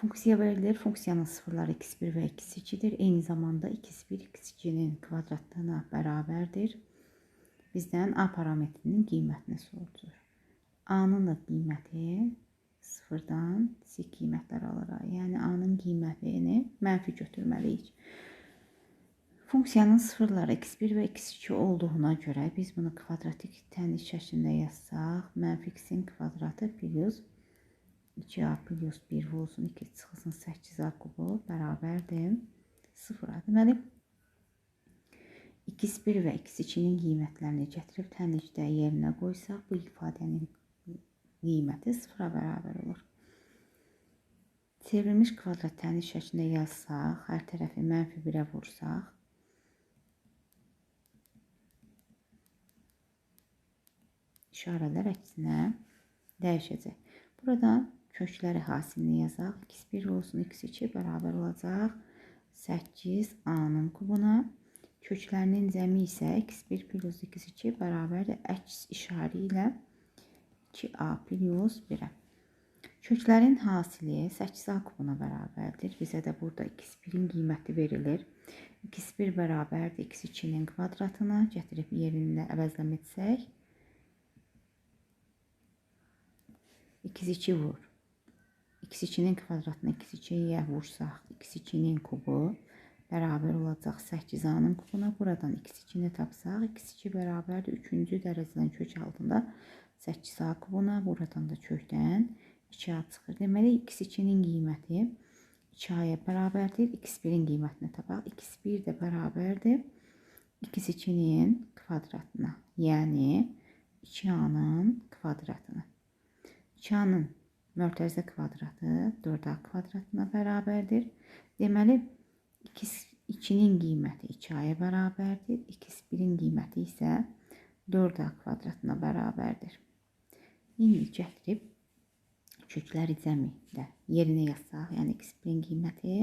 Funksiya verilir. Funksiyanın sıfırları x1 ve x2'dir. Eyni zamanda x1 x2'nin kvadratına bərabərdir. Bizdən A parametrinin qiymətini sorulur. A-nın da qiyməti sıfırdan kiçik qiymətlər alırıq. Yəni A-nın qiymətini mənfi götürməliyik. Funksiyanın sıfırları x1 və x2 olduğuna görə biz bunu kvadratik təniz şəklində yazsaq, mənfi x-in kvadratı plus 2a plus 1 olsun 2 çıxılsın 8a kubu bərabərdir 0-a. Deməli, x1 və x2-nin qiymətlərini gətirib tənlikdə yerinə qoysaq, bu ifadənin qiyməti 0-a bərabər olur. Çevrilmiş kvadrat təniz şəklində yazsaq, hər tərəfi mənfi 1-ə vursaq, işarələr əksinə dəyişəcək. Buradan kökləri hasilini yazaq. x1 olsun, x2 bərabər olacaq 8a-nın kubuna. Köklərinin cəmi isə x1 plus x2 bərabərdir əks işarə ilə 2a plus 1-ə. Köklərin hasili 8a kubuna bərabərdir. Bizə də burada x1-in qiyməti verilir. x1 bərabərdir x2-nin kvadratına. Gətirib yerində əvəzləm etsək. x2 vur. X2-nin kvadratını x2-yə vursaq, x2-nin kubu bərabər olacaq 8a-nın kubuna. Buradan x2-ni tapsaq, x2 bərabərdir 3-cü dərəcədən kök altında 8a kubuna. Buradan da kökdən 2a çıxır. Deməli, x2-nin qiyməti 2a-ya bərabərdir. x1-in qiymətini tapaq. x1 də bərabərdir x2-nin kvadratına. Yəni 2a-nın kvadratına. 2a-nın mörtəzə kvadratı 4a kvadratına bərabərdir. Deməli, x2-nin qiyməti 2a-ya bərabərdir. x1-in qiyməti isə 4a kvadratına bərabərdir. İndi gətirib kökləri cəmi də yerinə yazsaq, yəni x1-in qiyməti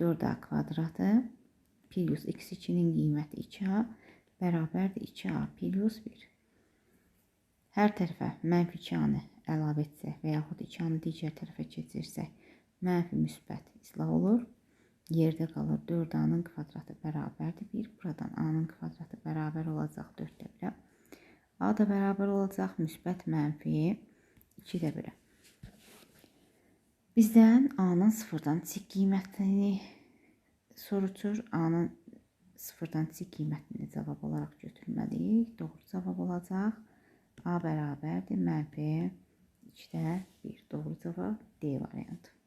4a kvadratı plus x2-nin qiyməti 2a bərabərdir 2a plus 1. Hər tərəfə mənfi 2-anı əlavə etsək və yaxud 2-anı digər tərəfə keçirsək, mənfi müsbət islah olur. Yerdə qalır 4a-nın kvadratı bərabərdir 1. Buradan a-nın kvadratı bərabər olacaq 4-də 1-ə. a da bərabər olacaq müsbət mənfi 2-də 1-ə. Bizdən a-nın sıfırdan kiçik qiymətini sorutur. A-nın sıfırdan kiçik qiymətini cavab olaraq götürməliyik. Doğru cavab olacaq. A bərabərdir mənfi 2-də 1. Doğru cavab D variantı.